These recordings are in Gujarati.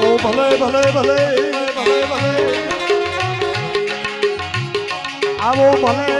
ઓ ભલે ભલે ભલે ભલે ભલે. આવો ભલે.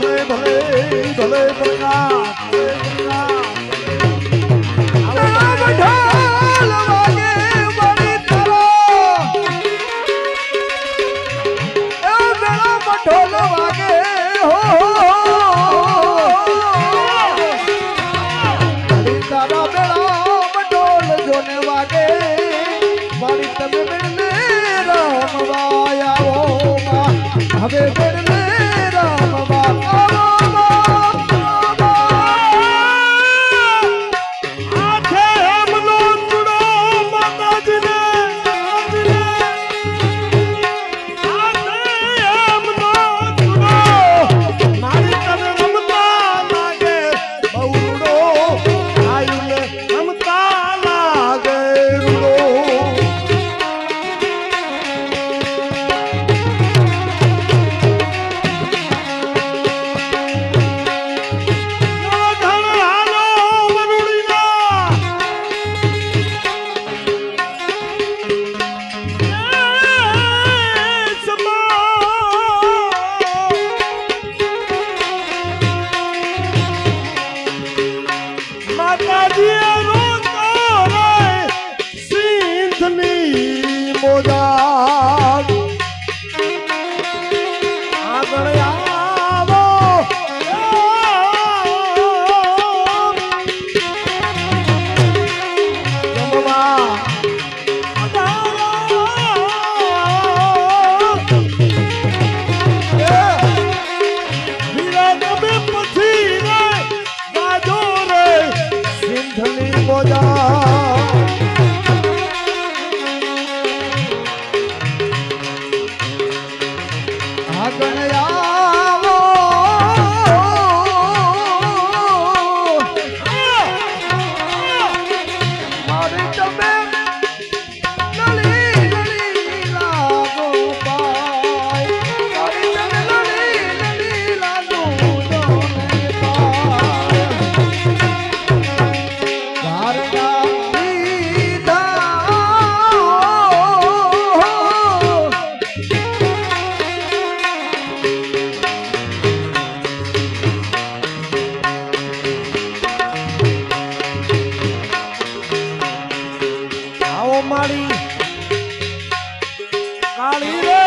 ભલે ભલે ભલે ઢોલ હવે ગણ્યા મારી. કાળી રે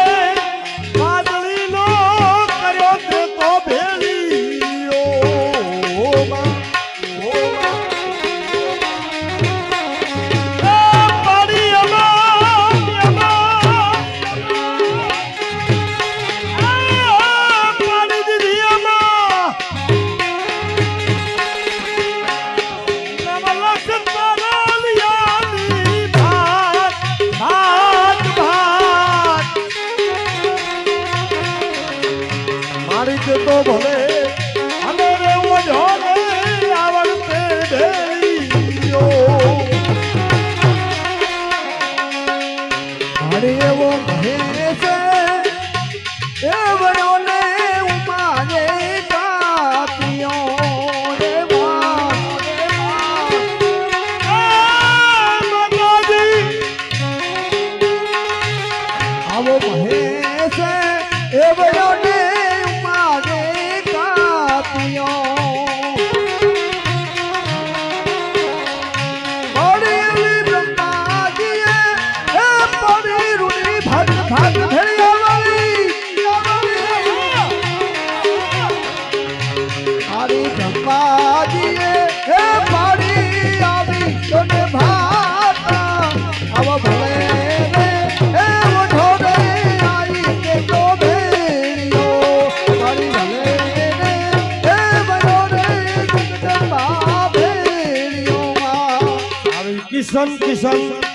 મારી જતો ભલે. અને રે વડો que Kisham